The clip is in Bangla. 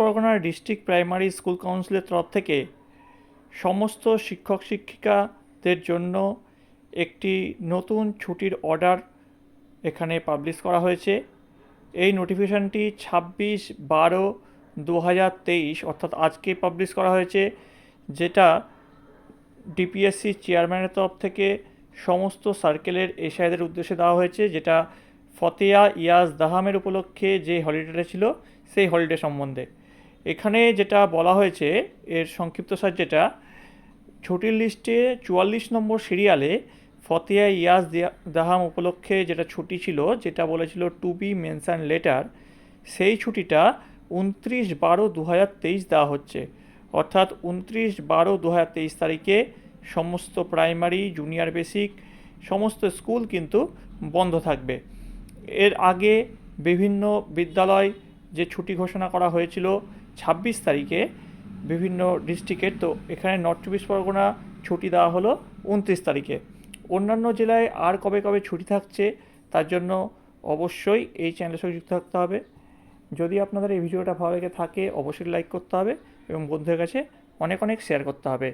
পরগনার ডিস্ট্রিক্ট প্রাইমারি স্কুল কাউন্সিলের তরফ থেকে সমস্ত শিক্ষক শিক্ষিকাদের জন্য একটি নতুন ছুটির অর্ডার এখানে পাবলিশ করা হয়েছে। এই নোটিফিকেশানটি ছাব্বিশ বারো দু হাজার তেইশ অর্থাৎ আজকে পাবলিশ করা হয়েছে, যেটা ডিপিএসসি চেয়ারম্যানের তরফ থেকে সমস্ত সার্কেলের এসআইদের উদ্দেশ্যে দেওয়া হয়েছে, যেটা ফতেয়া ইয়াজ দাহামের উপলক্ষে যে হলিডেটা ছিল, সেই হলিডে সম্বন্ধে। এখানে যেটা বলা হয়েছে, এর সংক্ষিপ্ত সংক্ষিপ্তসার যেটা, ছুটির লিস্টে চুয়াল্লিশ নম্বর সিরিয়ালে ফতেয়া ইয়াস দাহাম উপলক্ষে যেটা ছুটি ছিল, যেটা বলেছিল টু বি মেনশন লেটার সেই ছুটিটা উনত্রিশ বারো দু হাজার তেইশ দেওয়া হচ্ছে। অর্থাৎ উনত্রিশ বারো দু হাজার তেইশ তারিখে সমস্ত প্রাইমারি, জুনিয়র বেসিক, সমস্ত স্কুল কিন্তু বন্ধ থাকবে। এর আগে বিভিন্ন বিদ্যালয় যে ছুটি ঘোষণা করা হয়েছিল ছাব্বিশ তারিখে বিভিন্ন ডিস্ট্রিক্টের, তো এখানে নর্থ চব্বিশ পরগনা ছুটি দেওয়া হলো উনত্রিশ তারিখে। অন্যান্য জেলায় আর কবে কবে ছুটি থাকছে তার জন্য অবশ্যই এই চ্যানেলের সঙ্গে যুক্ত থাকতে হবে। যদি আপনাদের এই ভিডিওটা ভালো লেগে থাকে, অবশ্যই লাইক করতে হবে এবং বন্ধুদের কাছে অনেক অনেক শেয়ার করতে হবে।